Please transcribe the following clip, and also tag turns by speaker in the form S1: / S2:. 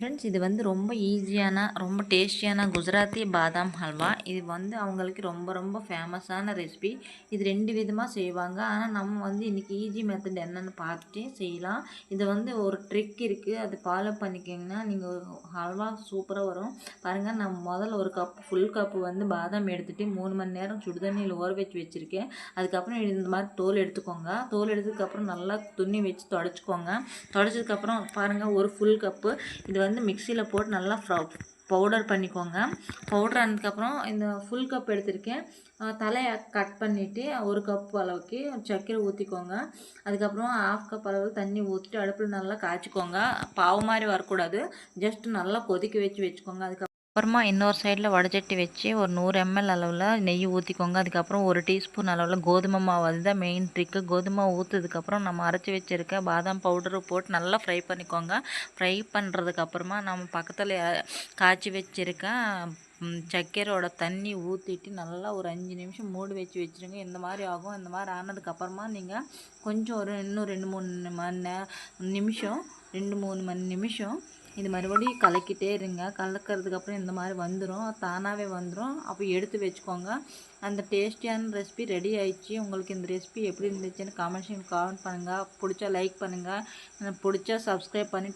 S1: Friends இது வந்து ரொம்ப ஈஸியான ரொம்ப டேஸ்டியான குஜராத்தி பாதாம் ஹல்வா. இது வந்து அவங்களுக்கு ரொம்ப ரொம்ப ஃபேமஸான ரெசிபி இது ரெண்டு விதமாக செய்வாங்க. ஆனால் நம்ம வந்து இன்றைக்கி ஈஸி மெத்தட் என்னென்னு பார்த்துட்டு செய்யலாம். இது வந்து ஒரு ட்ரிக் இருக்குது அது ஃபாலோ பண்ணிக்கிங்கன்னா நீங்கள் ஹல்வா சூப்பராக வரும். பாருங்கள் நான் முதல்ல ஒரு கப் ஃபுல் கப்பு வந்து பாதாம் எடுத்துகிட்டு மூணு மணி நேரம் சுடுதண்ணியில் ஊற வச்சு வச்சுருக்கேன். அதுக்கப்புறம் இந்த மாதிரி தோல் எடுத்துக்கோங்க. தோல் எடுத்ததுக்கப்புறம் நல்லா துணி வச்சு தொடச்சிக்கோங்க. தொடச்சதுக்கப்புறம் பாருங்கள் ஒரு ஃபுல் கப்பு இது வந்து மிக்சியில் போட்டு நல்லா ஃப்ரா பவுடர் பண்ணிக்கோங்க. பவுடர் ஆனதுக்கப்புறம் இந்த ஃபுல் கப் எடுத்திருக்கேன். தலையை கட் பண்ணிவிட்டு ஒரு கப் அளவுக்கு சர்க்கரை ஊற்றிக்கோங்க அதுக்கப்புறம் ஆஃப் கப் அளவு தண்ணி ஊற்றிட்டு அடுப்பில் நல்லா காய்ச்சிக்கோங்க. பாவு மாதிரி வரக்கூடாது. ஜஸ்ட் நல்லா கொதிக்க வச்சு வச்சுக்கோங்க. அதுக்கப்புறம் அப்புறமா இன்னொரு சைடில் வடச்சட்டி வச்சு ஒரு நூறு எம்எல் அளவில் நெய் ஊற்றிக்கோங்க அதுக்கப்புறம் ஒரு டீஸ்பூன் அளவில் கோதுமை மாவு. அதுதான் மெயின் ட்ரிக்கு கோதுமை ஊற்றுறதுக்கப்புறம் நம்ம அரைச்சி வச்சுருக்க பாதாம் பவுடரு போட்டு நல்லா ஃப்ரை பண்ணிக்கோங்க. ஃப்ரை பண்ணுறதுக்கப்புறமா நம்ம பக்கத்தில் காய்ச்சி வச்சுருக்க சக்கரோட தண்ணி ஊற்றிட்டு நல்லா ஒரு அஞ்சு நிமிஷம் மூடி வச்சு வச்சுருங்க. இந்த மாதிரி ஆகும். இந்த மாதிரி ஆனதுக்கப்புறமா நீங்கள் கொஞ்சம் ஒரு இன்னும் ரெண்டு மூணு மணி நிமிஷம் ரெண்டு மூணு மணி நிமிஷம் இது மறுபடியும் கலக்கிட்டே இருங்க. கலக்கிறதுக்கப்புறம் இந்த மாதிரி வந்துடும் தானாகவே வந்துடும் அப்போ எடுத்து வச்சுக்கோங்க. அந்த டேஸ்டியான ரெசிபி ரெடி ஆயிடுச்சு. உங்களுக்கு இந்த ரெசிபி எப்படி இருந்துச்சுன்னு காமெண்ட் செக்ஷன் கமெண்ட் பண்ணுங்கள் பிடிச்சா லைக் பண்ணுங்கள் பிடிச்சா சப்ஸ்கிரைப் பண்ணி